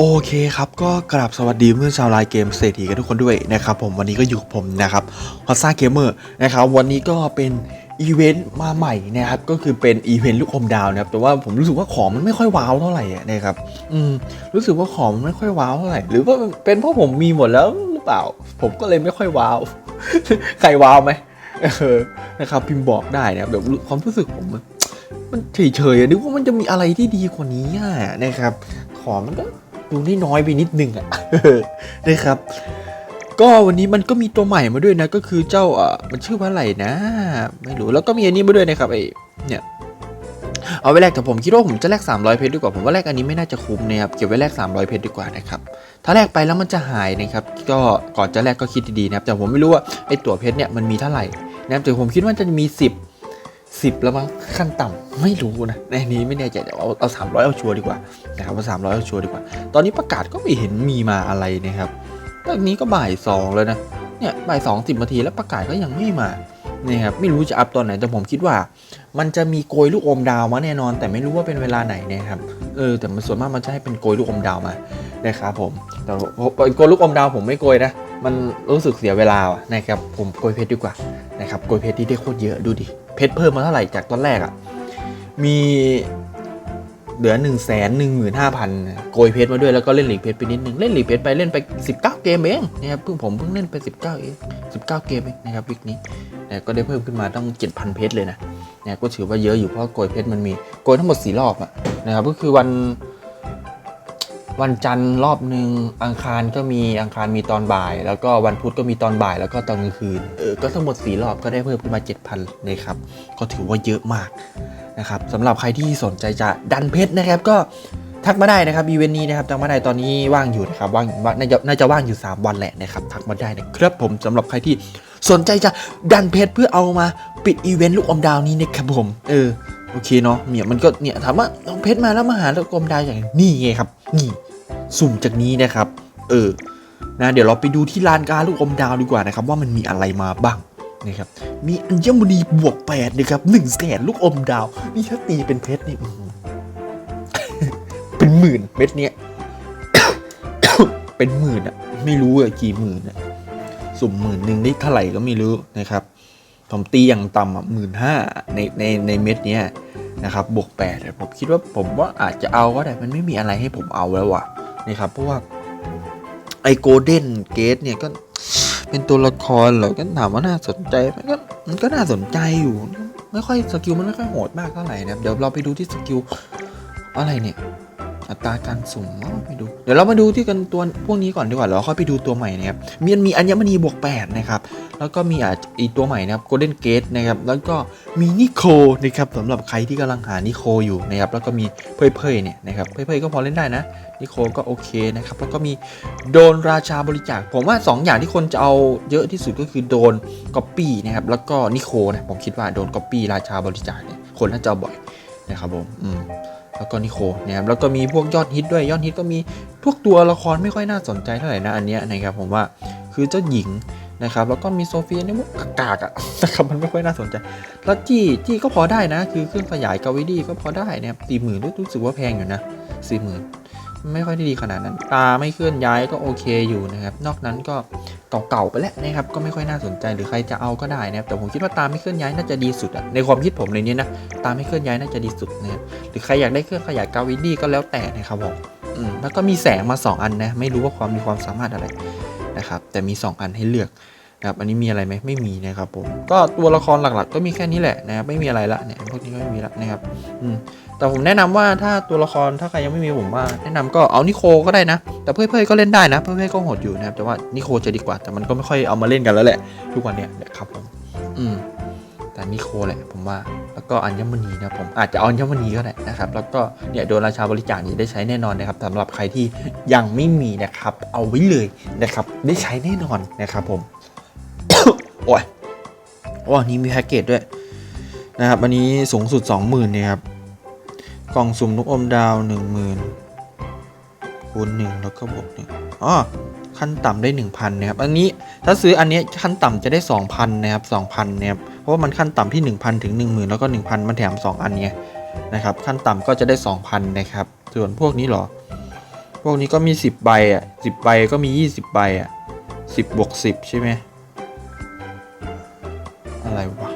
โอเคครับก็กราบสวัสดีเพื่อนชาวไลน์เกมเศรษฐีกันทุกคนด้วยนะครับผมวันนี้ก็อยู่กับผมนะครับฮอตซ่าเกมเมอร์นะครับวันนี้ก็เป็นอีเวนต์มาใหม่นะครับก็คือเป็นอีเวนต์ลูกอมดาวนะครับแต่ว่าผมรู้สึกว่าของมันไม่ค่อยว้าวเท่าไหร่นะครับอืมรู้สึกว่าของมันไม่ค่อยว้าวเท่าไหร่หรือว่าเป็นเพราะผมมีหมดแล้วหรือเปล่า ผมก็เลยไม่ค่อยว้าวใครว้าวไหมนะครับพิมพ์บอกได้นะครับแบบความรู้สึกผมมันเฉยๆอะนึกว่ามันจะมีอะไรที่ดีกว่านี้นะครับ ของมันก็ ดูนี่น้อยไปนิดนึงอะนะครับ ก็วันนี้มันก็มีตัวใหม่มาด้วยนะ ก็คือเจ้าอ่อมันชื่อว่าอะไรนะ ไม่รู้แล้วก็มีอันนี้มาด้วยนะครับไอเนี่ยเอาไว้แลกแต่ผมคิดว่าผมจะแลก300 เพชรดีกว่าผมว่าแลกอันนี้ไม่น่าจะคุ้มนะครับเก็บไว้แลก300 เพชรดีกว่านะครับถ้าแลกไปแล้วมันจะหายนะครับก็ก่อนจะแลกก็คิดดีๆนะครับแต่ผมไม่รู้ว่าไอ้ตั๋วเพชรเนี่ยมันมีเท่าไหร่นะครับแต่ผมคิดว่าจะมี 10 10แล้วมั้งขั้นต่ำไม่รู้นะในนี้ไม่แน่ใจเดี๋ยวเอาเอา300เอาชัวร์ดีกว่านะครับเอา300เอาชัวร์ดีกว่า ตอนนี้ประกาศก็ไม่เห็นมีมาอะไรนะครับตอนนี้ก็บ่ายสองแล้วนะเนี่ยบ่ายสองสิบนาทีแล้วประกาศก็ยังไม่มานี่ครับไม่รู้จะอัพตอนไหนแต่ผมคิดว่า มันจะมีโกยลูกอมดาวมาแน่นอน แต่ไม่รู้ว่าเป็นเวลาไหนนะครับเออแต่มันส่วนมากมันจะให้เป็นโกยลูกอมดาวมานะครับผมแต่โกยลูกอมดาวผมไม่โกยนะมันรู้สึกเสียเวลาอะนะครับผมโกยเพชรดีกว่านะครับโกยเพชรที่ได้โคตรเยอะดูดิ เพชรเพิ่มมาเท่าไหร่จากตอนแรกอะมีเหลือ1นึ่งแสนหนึ่งหมื่นห้าพันโกยเพชรมาด้วยแล้วก็เล่นหลีกเพชรไปนิดนึงเล่นหลีกเพชรไปเล่นไป 19 เกมเองนะครับเพิ่งผมเพิ่งเล่นไป 19เอง19 เกมเองนะครับวิกนี้นะก็ได้เพิ่มขึ้นมาต้อง 7,000 เพชรเลยนะนะก็ถือว่าเยอะอยู่เพราะโกยเพชรมันมีโกยทั้งหมด 4 รอบอะนะครับก็คือวัน วันจันทร์รอบหนึ่งอังคารก็มีอังคารมีตอนบ่าย แล้วก็วันพุธก็มีตอนบ่าย แล้วก็ตอนกลางคืนเออก็ทั้งหมด4รอบก็ได้เพิ่มขึ้นมา 7,000นะครับก็ถือว่าเยอะมากนะครับสำหรับใครที่สนใจจะดันเพชรนะครับก็ทักมาได้นะครับอีเวนต์นี้นะครับทักมาได้ตอนนี้ว่างอยู่นะครับว่างน่าจะน่าจะว่างอยู่ 3 วันแหละนะครับทักมาได้นะครับผมสำหรับใครที่สนใจจะดันเพชรเพื่อเอามาปิดอีเวนต์ลูกอมดาวนี้นะครับผมเออโอเคเนาะเนี่ยมันก็เนี่ยถามว่าเอาเพชรมาแล้วมาหาลูกอมดาวอย่างนี่ไงครับนี่ สุ่มจากนี้นะครับ เออนะเดี๋ยวเราไปดูที่ลานการลูกอมดาวดีกว่านะครับ ว่ามันมีอะไรมาบ้างนะครับมีอัญมณีบวกแปดนะครับหนึ่งแสนลูกอมดาว นี่ถ้าตีเป็นเพชรนี่เป็นหมื่นเม็ดเนี้ยเป็นหมื่นอะไม่รู้อะกี่หมื่นอะสุ่มหมื่นหนึ่งได้เท่าไหร่ก็ไม่รู้นะครับผมตีอย่างต่ำอะหมื่นห้าในในในเม็ดเนี้ยนะครับบวกแปดผมคิดว่าผมว่าอาจจะเอาก็ได้มันไม่มีอะไรให้ผมเอาแล้วว่ะ นะครับเพราะว่าไอโกลเด้นเกตเนี่ยก็เป็นตัวละครเหรอก็ถามว่าน่าสนใจมันก็มันก็น่าสนใจอยู่ ไม่ค่อยสกิลมันไม่ค่อยโหดมากเท่าไหร่นะเดี๋ยวเราไปดูที่สกิลอะไรเนี่ย อัตราการสุ่มเราไปดู เดี๋ยวเรามาดูที่กันตัวพวกนี้ก่อนดีกว่าแล้วค่อยไปดูตัวใหม่นะครับมีมีอัญมณีบวก8นะครับแล้วก็มีอาจอีกตัวใหม่นะครับ Golden Gate นะครับแล้วก็มีนิโคนะครับสำหรับใครที่กำลังหานิโคอยู่นะครับแล้วก็มีเพยเพยเนี่ยนะครับเพยเพยก็พอเล่นได้นะนิโคก็โอเคนะครับแล้วก็มีโดนราชาบริจาค ผมว่า 2 อย่างที่คนจะเอาเยอะที่สุดก็คือโดนก๊อปปี้นะครับแล้วก็นิโคนะผมคิดว่าโดนก๊อปปี้ราชาบริจาคเนี่ยคนน่าจะบ่อยนะครับผมอืม แล้วก็นิโคนะครับแล้วก็มีพวกยอดฮิตด้วยยอดฮิตก็มีพวกตัวละครไม่ค่อยน่าสนใจเท่าไหร่นะอันเนี้ยนะครับผมว่าคือเจ้าหญิงนะครับแล้วก็มีโซเฟียนี่มุกกากๆอะนะครับมันไม่ค่อยน่าสนใจ แล้วจี้จี้ก็พอได้นะ คือเครื่องขยายกาวิดี้ก็พอได้นะครับสี่หมื่นรู้สึกว่าแพงอยู่นะสี่หมื่น ไม่ค่อยได้ดีขนาดนั้น ตาไม่เคลื่อนย้ายก็โอเคอยู่นะครับ นอกนั้นก็เก่าๆไปแล้วนะครับ ก็ไม่ค่อยน่าสนใจหรือใครจะเอาก็ได้นะครับ แต่ผมคิดว่าตาไม่เคลื่อนย้ายน่าจะดีสุดอะในความคิดผมเลยเนี่ยนะ ตาไม่เคลื่อนย้ายน่าจะดีสุดนะครับ หรือใครอยากได้เครื่องขยายกาวิดี้ก็แล้วแต่นะครับผมอืมแล้วก็มีแสงมา 2 อันนะ ไม่รู้ว่าความมีความสามารถอะไรนะครับ แต่มี 2 อันให้เลือกนะครับ อันนี้มีอะไรไหมไม่มีนะครับผม ก็ตัวละครหลักๆ ก็มีแค่นี้แหละนะครับ ไม่มีอะไรละเนี่ย พวกนี้ก็ไม่มีละนะครับ อืม แต่ผมแนะนำว่าถ้าตัวละครถ้าใครยังไม่มีผมว่าแนะนำก็เอานิโคก็ได้นะ แต่เพื่อนๆก็เล่นได้นะเพื่อนๆก็โหดอยู่นะครับแต่ว่านิโคจะดีกว่า แต่มันก็ไม่ค่อยเอามาเล่นกันแล้วแหละ ทุกวันเนี้ยนะครับผมอืมแต่นิโคแหละผมว่าแล้วก็อัญมณีนะผมอาจจะเอาอัญมณีก็ได้นะครับ แล้วก็เนี่ยโดนราชาบริจาคนี้ได้ใช้แน่นอนนะครับสำหรับใครที่ยังไม่มีนะครับ เอาไว้เลยนะครับ ได้ใช้แน่นอนนะครับผมโอ้ยโอ้อันนี้มีแพ็กเกจด้วยนะครับอันนี้สูงสุด 20,000เนี่ยครับ กล่องสุ่มนกอมดาว 10,000คูณ1แล้วก็บวกหนึ่งอ๋อขั้นต่ำได้ 1,000นะครับอันนี้ถ้าซื้ออันนี้ขั้นต่ำจะได้ 2,000นะครับ2,000นะครับเพราะว่ามันขั้นต่ำที่ 1,000 ถึง 10,000 แล้วก็ 1,000 มันแถม 2 อันไงนะครับขั้นต่ำก็จะได้ 2,000นะครับส่วนพวกนี้หรอ พวกนี้ก็มีสิบใบอะสิบใบก็มียี่สิบใบอะสิบบวกสิบใช่ไหมอะไรวะ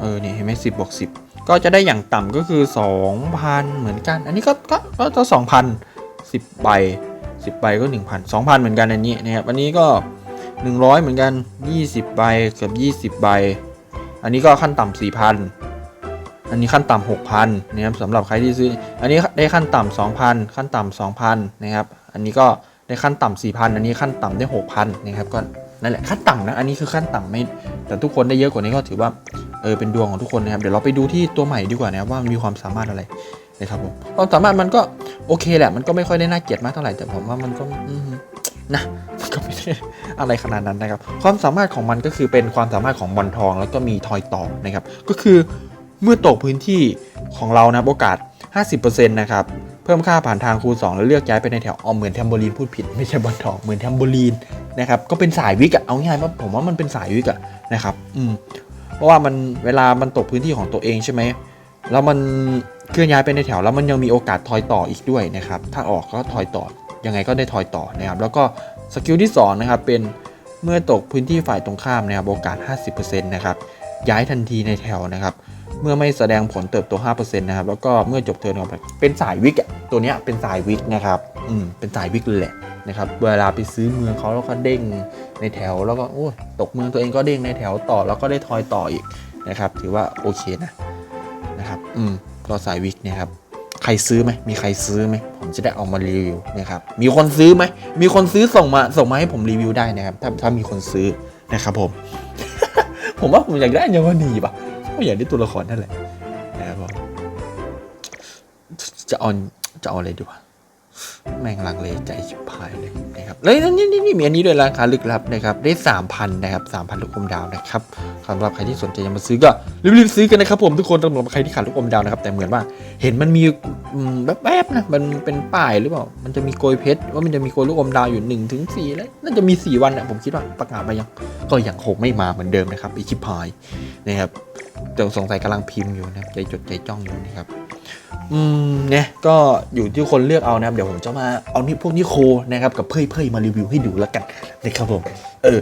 เออเนี่ยเห็นไหมสิบบวกสิบ ก็จะได้อย่างต่ำก็คือสองพันเหมือนกัน อันนี้ก็ก็ก็ก็สองพันสิบใบสิบใบก็หนึ่งพันสองพันเหมือนกันอันนี้นะครับอันนี้ก็หนึ่งร้อยเหมือนกันยี่สิบใบเกือบยี่สิบใบอันนี้ก็ขั้นต่ำสี่พันอันนี้ขั้นต่ำหกพันนะครับสำหรับใครที่ซื้อ อันนี้ได้ขั้นต่ำสองพันขั้นต่ำสองพันนะครับอันนี้ก็ได้ขั้นต่ำสี่พันอันนี้ขั้นต่ำได้หกพันนะครับก็นั่นแหละขั้นต่ำนะอันนี้คือขั้นต่ำไม่ แต่ทุกคนได้เยอะกว่านี้ก็ถือว่าเออเป็นดวงของทุกคนนะครับเดี๋ยวเราไปดูที่ตัวใหม่ดีกว่านะครับว่ามันมีความสามารถอะไรนะครับผมความสามารถมันก็โอเคแหละมันก็ไม่ค่อยได้น่าเกลียดมากเท่าไหร่แต่ผมว่ามันก็นะมันก็ไม่ได้อะไรขนาดนั้นนะครับ ความสามารถของมันก็คือเป็นความสามารถของบอลทอง แล้วก็มีทอยต่อนะครับ ก็คือเมื่อตกพื้นที่ของเรานะโอกาส 50%นะครับเพิ่มค่าผ่านทางคูณ2แล้วเลือกย้ายไปในแถวออมเหมือนแทมโบลีนพูดผิดไม่ใช่บอลทองเหมือนแทมโบลีนนะครับก็เป็นสายวิกอะเอาง่ายๆว่าผมว่ามันเป็นสายวิกอะ นะครับอืมเพราะว่ามันเวลามันตกพื้นที่ของตัวเองใช่ไหมแล้วมันเคลื่อนย้ายไปในแถวแล้วมันยังมีโอกาสทอยต่ออีกด้วยนะครับ ถ้าออกก็ทอยต่อยังไงก็ได้ทอยต่อนะครับ แล้วก็สกิลที่2นะครับเป็นเมื่อตกพื้นที่ฝ่ายตรงข้ามนะครับโอกาส 50%นะครับย้ายทันทีในแถวนะครับ เมื่อไม่แสดงผลเติบโต 5%นะครับ แล้วก็เมื่อจบเทิร์นออกไปเป็นสายวิกอะตัวเนี้ยเป็นสายวิกนะครับ อืม เป็นสายวิกเลยแหละนะครับ เวลาไปซื้อเมืองเขาแล้วก็เด้งในแถว แล้วก็โอ้ยตกเมืองตัวเองก็เด้งในแถวต่อ แล้วก็ได้ทอยต่ออีกนะครับ ถือว่าโอเคนะ นะครับ อืม ก็สายวิกเนะครับ ใครซื้อไหม มีใครซื้อไหม ผมจะได้เออกมารีวิวนะครับ มีคนซื้อไหม มีคนซื้อส่งมา ส่งมาให้ผมรีวิวได้นะครับ ถ้าถ้ามีคนซื้อนะครับผม ผมว่าผมอยากได้ยาวนีป่ะ ก็อยากได้ตัวละครนั่นแหละนะครับจะเอาจะเอาอะไรดีวะ แม่งลังเลใจชิบหายเลยนะครับเลยนี่นี่นี่มีอันนี้ด้วยราคาลึกลับนะครับได้สามพันนะครับสามพันลูกอมดาวนะครับสำหรับใครที่สนใจจะมาซื้อก็รีบๆซื้อกันนะครับผมทุกคนสำหรับใครที่ขาดลูกอมดาวนะครับแต่เหมือนว่าเห็นมันมีแวบๆนะมันเป็นป้ายหรือเปล่า มันจะมีโกยเพชรว่ามันจะมีโกยลูกอมดาวอยู่1นถึงสแล้วน่าจะมีสี่วันนะผมคิดว่าประกาศไปยัง ก็ยังคงไม่มาเหมือนเดิมนะครับอีชิพายนะครับแต่สงสัยกำลังพิมพ์อยู่นะครับใจจดใจจ้องอยู่นะครับ อืมเนี่ยก็อยู่ที่คนเลือกเอานะครับเดี๋ยวผมจะมาเอานี่พวกนิโคนะครับกับเพื่อยเพื่อยมารีวิวให้ดูแล้วกันนะครับผมเออ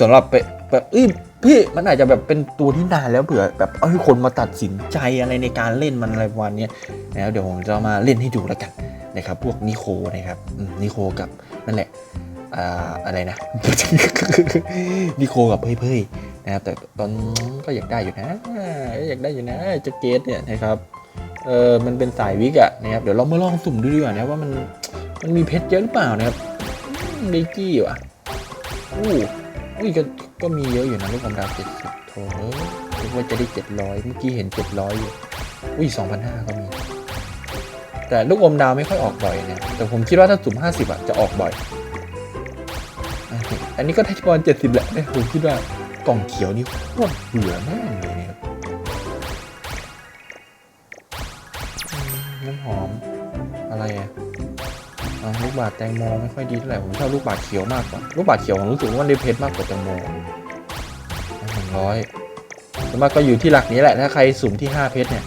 สำหรับไปแบบเอ้ยพี่มันอาจจะแบบเป็นตัวที่นานแล้วเผื่อแบบเอาให้คนมาตัดสินใจอะไรในการเล่นมันอะไรประมาณเนี้ยนะครับเดี๋ยวผมจะมาเล่นให้ดูแล้วกันนะครับพวกนิโคนะครับนิโคกับนั่นแหละอ่าอะไรนะนิโคกับเพื่อยเพื่อยนะครับแต่ตอนก็อยากได้อยู่นะอยากได้อยู่นะจะเกตเนี่ยนะครับ เออมันเป็นสายวิกอะนะครับเดี๋ยวเรามาลองสุ่มดูดีกว่านะว่ามันมันมีเพชรเยอะหรือเปล่านะครับดีกี้ว่ะอู้อุ้ยก็ก็มีเยอะอยู่นะลูกความดาวเจ็ดสิบโถเอ้ยคิดว่าจะได้เจ็ดร้อยเมื่อกี้เห็นเจ็ดร้อยอยู่อุ้ยสองพันห้าก็มี แต่ลูกอมดาวไม่ค่อยออกบ่อยเนี่ยแต่ผมคิดว่าถ้าสุ่มห้าสิบอะจะออกบ่อยอันนี้ก็ได้ประมาณเจ็ดสิบแหละผมคิดว่ากล่องเขียวนี่โคตรเบื่อแม่เลยเนี่ย น้ำหอม อะไรอะลูกบาศก์แตงโมไม่ค่อยดีเท่าไหร่ผมชอบลูกบาศก์เขียวมากกว่า ลูกบาศก์เขียวผมรู้สึกว่ามันได้เพชรมากกว่าแตงโมหนึ่งร้อยส่วนมากก็อยู่ที่หลักนี้แหละ ถ้าใครสุ่มที่ 5 เพชรเนี่ย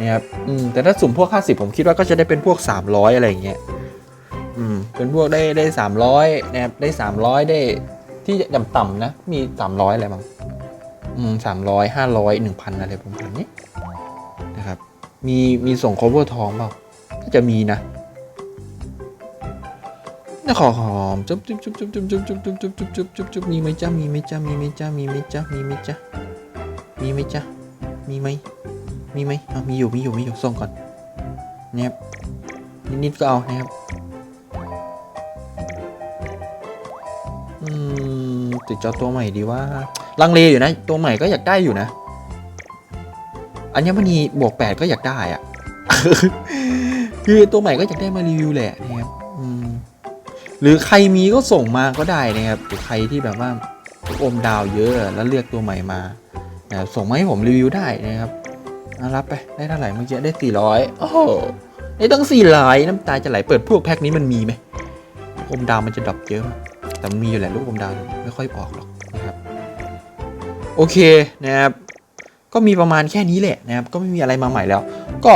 นะครับอืมแต่ถ้าสุ่มพวก 50 ผมคิดว่าก็จะได้เป็นพวก 300 อะไรอย่างเงี้ยอืมเป็นพวกได้ได้ 300นะครับได้ 300 ได้ที่ต่ำๆนะ มี 300 อะไรบ้างอืม300 500 1,000อะไรประมาณนี้ มีมีส่ง cover ทองเปล่าจะมีนะนะขอหอมจุ๊บจุ๊บจุ๊บจุ๊บจุ๊บจุ๊บจุ๊บจุ๊บจุ๊บจุ๊บจุ๊บจุ๊บจุ๊บมีไหมจ้ามีไหมจ้ามีไหมจ้ามีไหมจ้ามีไหมจ้ามีไหมจ้ามีไหมมีไหมเอามีอยู่มีอยู่มีอยู่ส่งก่อนนะครับนิดๆก็เอานะครับอืมติดจอตัวใหม่ดีว่าลังเลอยู่นะ ตัวใหม่ก็อยากได้อยู่นะ อัญมณีบวกแปดก็อยากได้อะคือตัวใหม่ก็อยากได้มารีวิวแหละนะครับหรือใครมีก็ส่งมาก็ได้นะครับหรือใครที่แบบว่าอมดาวเยอะแล้วเลือกตัวใหม่มาส่งมาให้ผมรีวิวได้นะครับรับไปได้เท่าไหร่เมื่อกี้ได้400โอ้โหได้ตั้ง400น้ำตาจะไหลเปิดพวกแพ็คนี้มันมีไหมอมดาวมันจะดรอปเยอะมากแต่มันมีอยู่แหละลูกอมดาวไม่ค่อยออกหรอกนะครับ โอเคนะครับ ก็มีประมาณแค่นี้แหละนะครับ ก็ไม่มีอะไรมาใหม่แล้ว ก็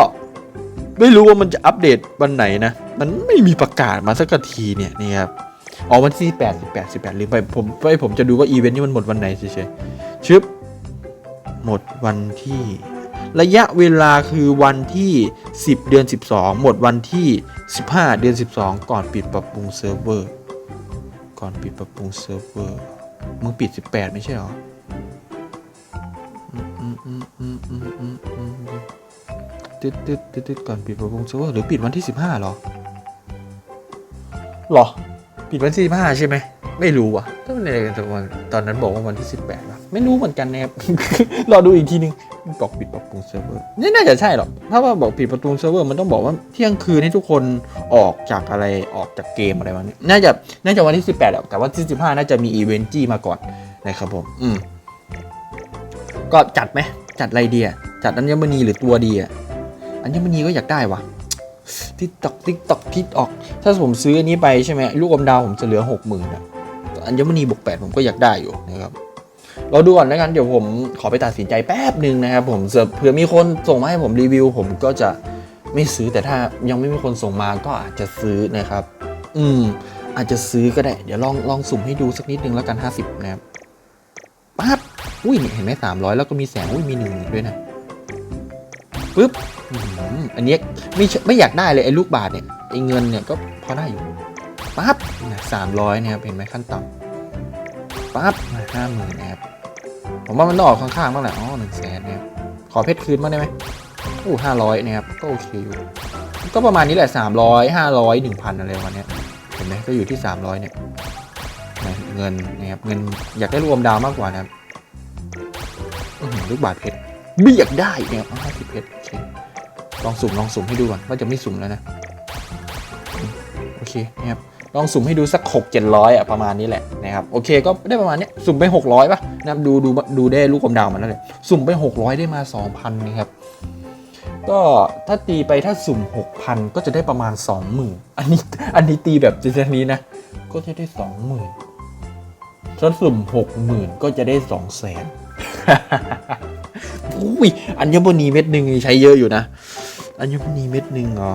ไม่รู้ว่ามันจะอัปเดตวันไหนนะ มันไม่มีประกาศมาสักทีเนี่ยนี่ครับอ๋อวันที่แปดสิบแปดสิบแปดลืมไปผมไปผมจะดูว่าอีเวนต์นี้มันหมดวันไหนเฉยๆชึบหมดวันที่ ระยะเวลาคือวันที่ 10 เดือน 12 หมดวันที่ 15 เดือน 12 ก่อนปิดปรับปรุงเซิร์ฟเวอร์ ก่อนปิดปรับปรุงเซิร์ฟเวอร์มึงปิด 18 ไม่ใช่หรอ อืมอืมอืมอืมอืมตึ๊ดตึ๊ดตึ๊ดตึ๊ดก่อนปิดปรับปรุงเซิร์ฟเวอร์หรือปิดวันที่15เหรอหรอ ปิดวันที่15ใช่ไหมไม่รู้ว่ะถ้ามันอะไรกันตอนตอนนั้นบอกว่าวันที่18ว่ะไม่รู้เหมือนกันนะครับ รอดูอีกทีนึงบอกปิดปรับปรุงเซิร์ฟเวอร์นี่น่าจะใช่หรอกถ้าว่าบอกปิดปรับปรุงเซิร์ฟเวอร์มันต้องบอกว่าเที่ยงคืนให้ทุกคนออกจากอะไรออกจากเกมอะไรวะเนี่ยน่าจะน่าจะวันที่18แหละแต่ว่าที่15น่าจะมีอีเวนต์จี้มาก่อนนะครับผม อืม ก็จัดไหมจัดไรเดีอะจัดอัญมณีหรือตัวดีอะอัญมณีก็อยากได้วะทิกตอกทิกตอกทิกออก ถ้าผมซื้ออันนี้ไปใช่ไหมลูกอมดาวผมจะเหลือหกหมื่นอะอัญมณีบวกแปดผมก็อยากได้อยู่นะครับเราดูก่อนนะกันเดี๋ยวผมขอไปตัดสินใจแป๊บหนึ่งนะครับผมเผื่อมีคนส่งมาให้ผมรีวิว ผมก็จะไม่ซื้อแต่ถ้ายังไม่มีคนส่งมาก็อาจจะซื้อนะครับ อืมอาจจะซื้อก็ได้ เดี๋ยวลองลองสุ่มให้ดูสักนิดนึงแล้วกัน 50 นะครับ อุ้ยเห็นไหมสามร้อยแล้วก็มีแสงอุ้ยมีหนึ่งด้วยนะปึ๊บอันนี้ไม่ไม่อยากได้เลยไอ้ลูกบาทเนี่ยไอ้เงินเนี่ยก็พอได้อยู่ปั๊บสามร้อยนะครับเห็นไหมขั้นต่ำปั๊บห้าหมื่นนะครับผมว่ามันต้องออกข้างๆบ้างแหละอ๋อหนึ่งแสนนะครับขอเพชรคืนบ้างได้ไหมโอ้ห้าร้อยนะครับก็โอเคอยู่ก็ประมาณนี้แหละสามร้อยห้าร้อยหนึ่งพันอะไรประมาณนี้เห็นไหมก็อยู่ที่สามร้อยเนี่ยเงินนะครับเงินอยากได้รวมดาวมากกว่านะครับ ลูกบาทเพชรไม่ยกได้เนี่ยห้าสิบเพชรโอเคลองสุ่มลองสุ่มให้ดูก่อนว่าจะไม่สุ่มแล้วนะโอเคนะครับลองสุ่มให้ดูสักหกเจ็ดร้อยอะประมาณนี้แหละนะครับโอเคก็ได้ประมาณนี้สุ่มไปหกร้อยป่ะนะครับดูดูดูได้ลูกกลมดาวมาแล้วเลยสุ่มไปหกร้อยได้มาสองพันนะครับก็ถ้าตีไปถ้าสุ่มหกพันก็จะได้ประมาณสองหมื่นอันนี้อันนี้ตีแบบเจนนี้นะ ก็จะได้สองหมื่นถ้าสุ่มหกหมื่นก็จะได้ส อุ้ยอัญมณีเม็ดหนึ่งใช้เยอะอยู่นะ อัญมณีเม็ดหนึ่งเหรอ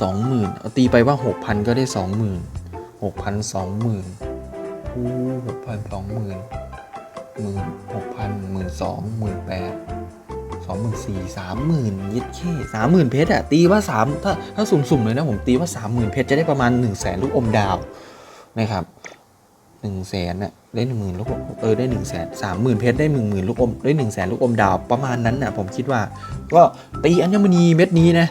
สองหมื่นเอาตีไปว่าหกพันก็ได้สองหมื่นหกพันสองหมื่นอู้หกพันสองหมื่นหมื่นหกพันหมื่นสองหมื่นแปดสองหมื่นสี่สามหมื่นยิดเข้สามหมื่นเพชรอะตีว่าสามถ้าถ้าสุ่มๆเลยนะผมตีว่าสามหมื่นเพชรจะได้ประมาณหนึ่งแสนลูกอมดาวนะครับ หนึ่งแสนอะได้หนึ่งหมื่นลูกอมเออได้หนึ่งแสนสามหมื่นเพชรได้หนึ่งหมื่นลูกอมได้หนึ่งแสนลูกอมดาวประมาณนั้นน่ะผมคิดว่า ก็ตีอัญมณีเม็ดนี้นะ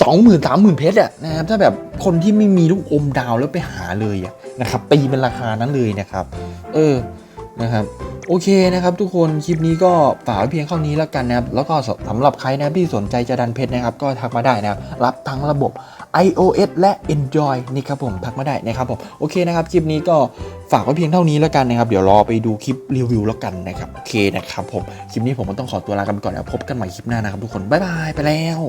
สองหมื่นสามหมื่นเพชรอะนะครับถ้าแบบคนที่ไม่มีลูกอมดาวแล้วไปหาเลยอะนะครับตีเป็นราคานั้นเลยนะครับ เออนะครับ โอเคนะครับทุกคนคลิปนี้ก็ฝากไว้เพียงเท่านี้แล้วกันนะครับแล้วก็สำหรับใครนะที่สนใจจะดันเพชรนะครับ ก็ทักมาได้นะครับรับทั้งระบบ iOS และ Android นี่ครับผมทักมาได้นะครับผมโอเคนะครับคลิปนี้ก็ฝากไว้เพียงเท่านี้แล้วกันนะครับ เดี๋ยวรอไปดูคลิปรีวิวแล้วกันนะครับโอเคนะครับผมคลิปนี้ผมก็ต้องขอตัวลากันไปก่อนแล้วพบกันใหม่คลิปหน้านะครับทุกคนบ๊ายบายไปแล้ว